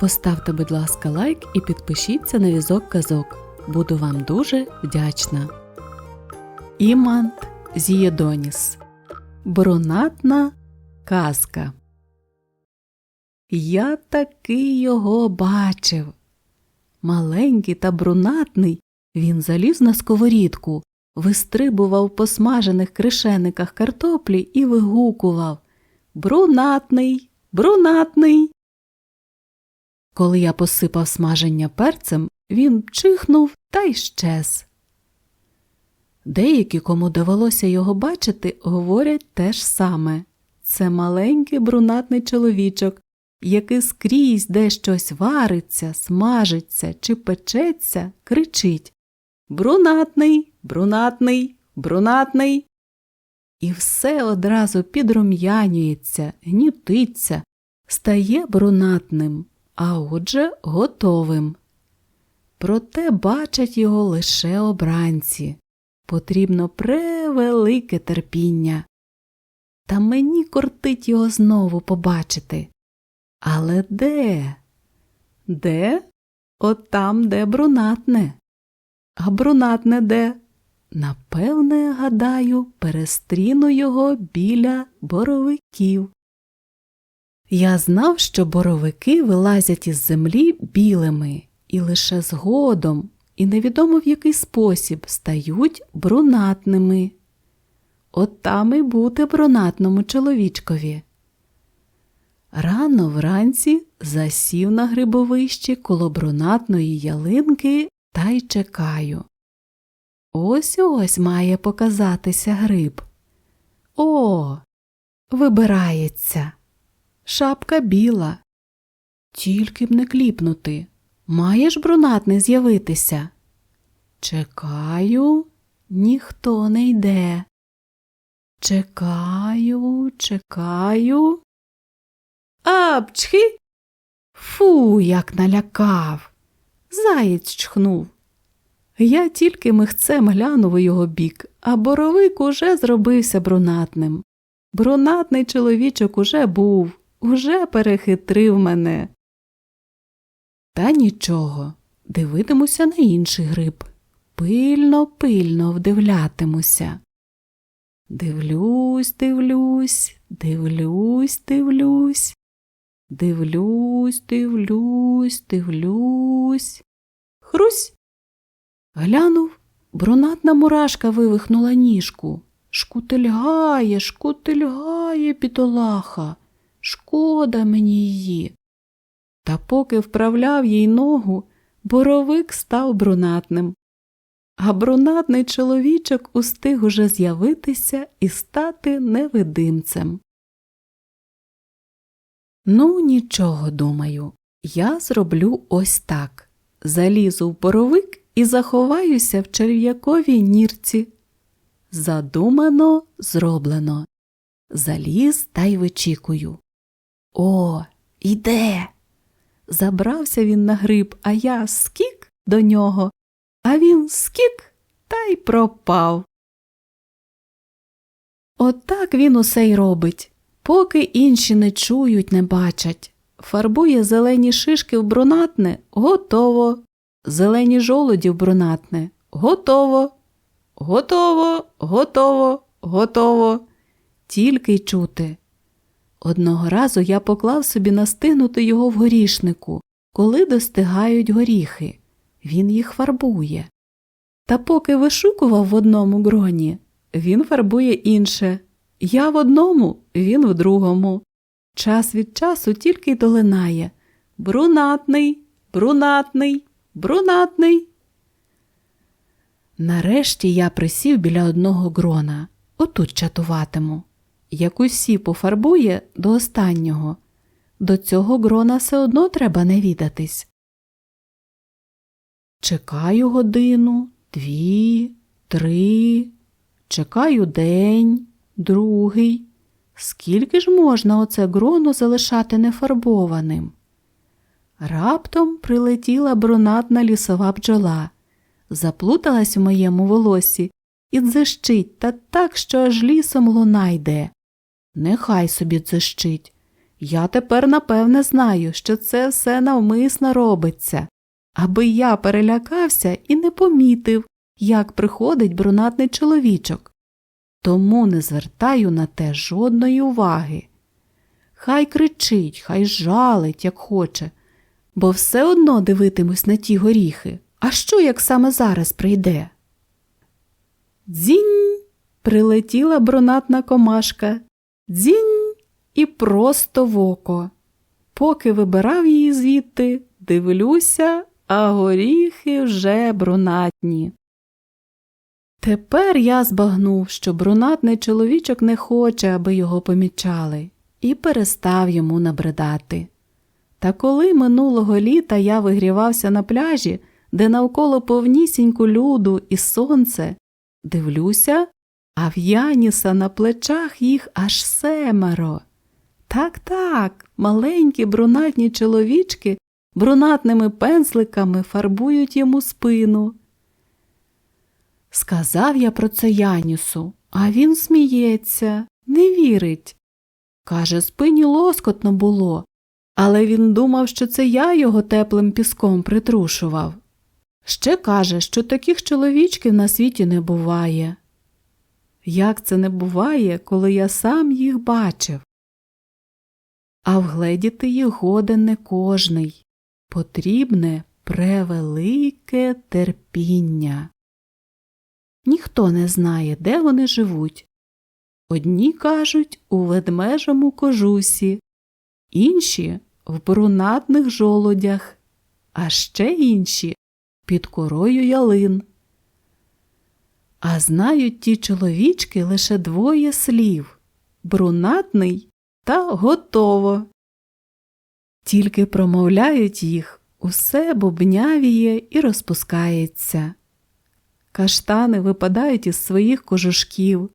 Поставте, будь ласка, лайк і підпишіться на візок казок. Буду вам дуже вдячна. Імант Зієдоніс. Брунатна казка. Я таки його бачив. Маленький та брунатний, він заліз на сковорідку, вистрибував по смажених кришениках картоплі і вигукував Брунатний, брунатний. Коли я посипав смаження перцем, він чихнув та й щез. Деякі, кому довелося його бачити, говорять те ж саме. Це маленький брунатний чоловічок, який скрізь де щось вариться, смажиться чи печеться, кричить Брунатний, брунатний, брунатний. І все одразу підрум'янюється, гнітиться, стає брунатним, а отже готовим. Проте бачать його лише обранці. Потрібно превелике терпіння. Та мені кортить його знову побачити. Але де? Де? От там, де брунатне. А брунатне де? Напевне, гадаю, перестріну його біля боровиків. Я знав, що боровики вилазять із землі білими і лише згодом, і невідомо в який спосіб стають брунатними. От там і бути брунатному чоловічкові. Рано вранці засів на грибовищі коло брунатної ялинки та й чекаю. Ось ось має показатися гриб. О, вибирається. Шапка біла. Тільки б не кліпнути. Маєш брунатний з'явитися? Чекаю, ніхто не йде. Чекаю, чекаю. Апчхи. Фу, як налякав. Заєць чхнув. Я тільки михцем глянув у його бік, а боровик уже зробився брунатним. Брунатний чоловічок уже був, уже перехитрив мене. Та нічого, дивитимуся на інший гриб. Пильно, пильно вдивлятимуся. Дивлюсь, дивлюсь, дивлюсь, дивлюсь. Дивлюсь, дивлюсь, дивлюсь. Хрусь. Глянув, брунатна мурашка вивихнула ніжку. Шкутильгає, шкутильгає, бідолаха. Шкода мені її. Та поки вправляв їй ногу, боровик став брунатним. А брунатний чоловічок устиг уже з'явитися і стати невидимцем. Ну, нічого, думаю, я зроблю ось так залізу в боровик і заховаюся в черв'яковій нірці. Задумано, зроблено. Заліз та й вичікую. О, іде. Забрався він на гриб, а я скік до нього, а він скік та й пропав. Отак він усе й робить, поки інші не чують, не бачать. Фарбує зелені шишки в брунатне готово. Зелені жолуді в брунатне готово. Готово, готово, готово. Тільки й чути. Одного разу я поклав собі настигнути його в горішнику, коли достигають горіхи. Він їх фарбує. Та поки вишукував в одному гроні, він фарбує інше. Я в одному, він в другому. Час від часу тільки й долинає брунатний, брунатний, брунатний. Нарешті я присів біля одного грона. Отут чатуватиму. Як усі пофарбує до останнього. До цього грона все одно треба не відатись. Чекаю годину, дві, три, чекаю день, другий. Скільки ж можна оце гроно залишати нефарбованим? Раптом прилетіла брунатна лісова бджола, заплуталась у моєму волосі і дзищить та так, що аж лісом луна йде. Нехай собі дзищить. Я тепер напевне знаю, що це все навмисно робиться, аби я перелякався і не помітив, як приходить брунатний чоловічок. Тому не звертаю на те жодної уваги. Хай кричить, хай жалить, як хоче, бо все одно дивитимусь на ті горіхи. А що, як саме зараз прийде? Дзінь. Прилетіла брунатна комашка. Дзінь і просто в око. Поки вибирав її звідти, дивлюся, а горіхи вже брунатні. Тепер я збагнув, що брунатний чоловічок не хоче, аби його помічали, і перестав йому набридати. Та коли минулого літа я вигрівався на пляжі, де навколо повнісіньку люду і сонце, дивлюся, а в Яніса на плечах їх аж семеро. Так, так, маленькі брунатні чоловічки брунатними пензликами фарбують йому спину. Сказав я про це Янісу, а він сміється, не вірить. Каже, спині лоскотно було, але він думав, що це я його теплим піском притрушував. Ще каже, що таких чоловічків на світі не буває. Як це не буває, коли я сам їх бачив? А вгледіти їх годен не кожний. Потрібне превелике терпіння. Ніхто не знає, де вони живуть. Одні кажуть у ведмежому кожусі, інші в брунатних жолудях, а ще інші під корою ялин. А знають ті чоловічки лише двоє слів брунатний та готово. Тільки промовляють їх, усе бубнявіє і розпускається. Каштани випадають із своїх кожушків,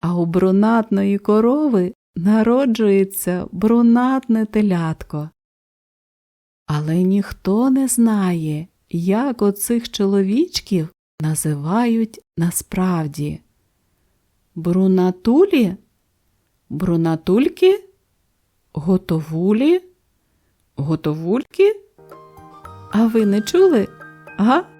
а у брунатної корови народжується брунатне телятко. Але ніхто не знає, як оцих чоловічків називають насправді. Брунатулі? Брунатульки? Готовулі? Готовульки? А ви не чули? Га?